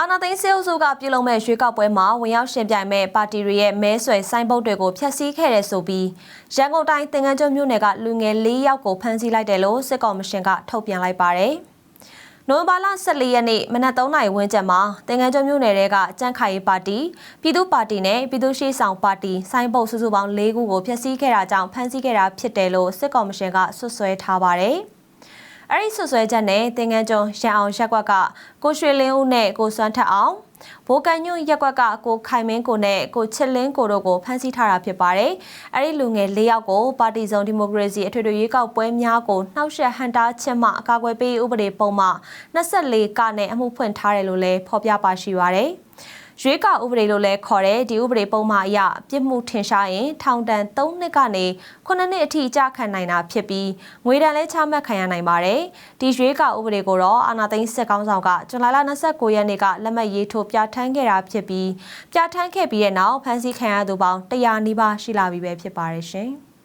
အာနာသိန်းစေအုပ်စုကပြုလုပ်မဲ့ရွေးကောက်ပွဲမှာဝင်ရောက်ရှင်ပြိုင်မဲ့ပါတီတွေရဲ့မဲဆွယ်စိုင်းပုတ်တွေကိုဖျက်ဆီးခဲ့တဲ့ဆိုပြီးရန်ကုန်တိုင်းသင်္ကန်းကျွန်းမြို့နယ်ကလူငယ်၄ယောက်ကိုဖမ်းဆီးလိုက်တယ်လို့စစ်ကောင်မရှင်ကထုတ်ပြန်လိုက်ပါတယ်။နိုဝင်ဘာလ14ရက်နေ့မနက်3နာရီဝန်းကျင်မှာတင်ငန်းကျွန်းမြို့နယ်တဲကကြန့်ခိုင်ရေးပါတီပြည်သူ့ပါတီနဲ့ပြည်သူ့ရှိဆောင်ပါတီစိုင်းပုတ်စုစုပေါင်း၄ခုကိုဖျက်ဆီးခဲ့တာကြောင့်ဖမ်းဆီးခဲ့တာဖြစ်တယ်လို့စစ်ကောင်မရှင်ကဆွဆွဲထားပါတယ်။ အဲ့ဒီဆွဆွဲချက်နဲ့တင်ငန်းကျွန်းရန်အောင်ရက်ကွက်ကကိုရွှေလင်းဦးနဲ့ကိုစွမ်းထက်အောင်ဘိုးကန်ညွန့်ရက်ကွက်ကကိုခိုင်မင်းကိုနဲ့ကိုချစ်လင်းကိုတို့ကိုဖမ်းဆီးထားတာဖြစ်ပါတယ်။အဲ့ဒီလူငယ်၄ယောက်ကိုပါတီစုံဒီမိုကရေစီအထွေထွေရွေးကောက်ပွဲများကိုနှောက်ယှက်ဟန်တာချက်မှအကာအကွယ်ပေးဥပဒေပုံမှ24ကနဲ့အမှုဖွင့်ထားတယ်လို့လည်းဖော်ပြပါရှိပါတယ်။ ရွေးကောက်ဥပဒေလို့လည်းခေါ်တဲ့ဒီဥပဒေပုံမှန်အရပြစ်မှုထင်ရှားရင် ထောင်ဒဏ်3နှစ်ကနေ9နှစ်အထိကြာခံနိုင်တာဖြစ်ပြီးငွေဒဏ်လည်းချမှတ်ခံရနိုင်ပါတယ်။ဒီရွေးကောက်ဥပဒေကိုတော့အာဏာသိမ်းစစ်ကောင်းဆောင်ကဇွန်လ29ရက်နေ့ကလက်မှတ်ရေးထိုးပြဋ္ဌာန်းခဲ့တာဖြစ်ပြီးပြဋ္ဌာန်းခဲ့ပြီးတဲ့နောက်ဖမ်းဆီးခံရသူပေါင်း100နီးပါးရှိလာပြီပဲဖြစ်ပါတယ်ရှင်။